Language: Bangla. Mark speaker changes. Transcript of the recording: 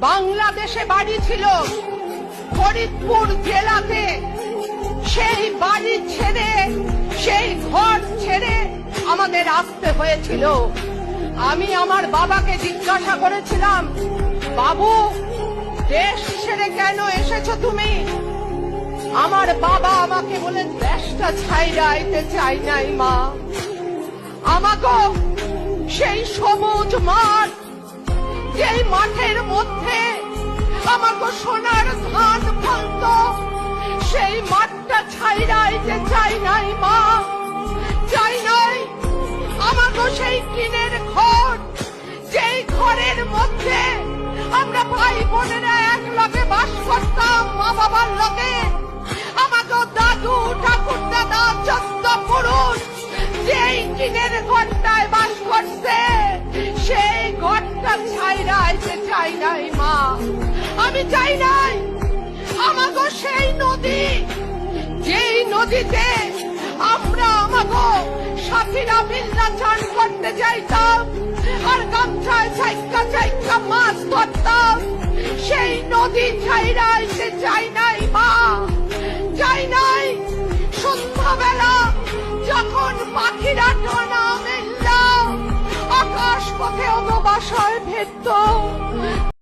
Speaker 1: বাংলাদেশে বাড়ি ছিল। ফরিদপুর জেলাতে সেই বাড়ি ছেড়ে, সেই ঘর ছেড়ে আমাদের আসতে হয়েছিল। আমি আমার বাবাকে জিজ্ঞাসা করেছিলাম, বাবু, দেশ ছেড়ে কেন এসেছ তুমি? আমার বাবা আমাকে বলে, দেশটা ছাইরা আইতে চাই নাই মা। আমাকে সেই সবুজ মাঠ যেই মাঠের মধ্যে আমাকে সোনার ধান ফলত সেই মাঠটা ছাইরা আইতে চাই নাই মা, চাই নাই আমাকে সেই টিনের ঘর। যেই ঘরের মধ্যে আমরা ভাই বোনেরা এক লগে বাস করতাম মা বাবার লগে। আমাকে দাদু ঠাকুর দাদা চোদ্দ পুরুষ যেই টিনের ঘরটায় বাস করছে চাই নাই মা। আমি চাই নাই সেই নদী। যেই নদীতে আমরা আমাকে সাথীরা মিল্লা চান করতে যাইতাম, আর গামছায় চাইকা চাইকা মাছ ধরতাম, সেই নদী ছাইরা আইতে চাই নাই পথে অত ভেদ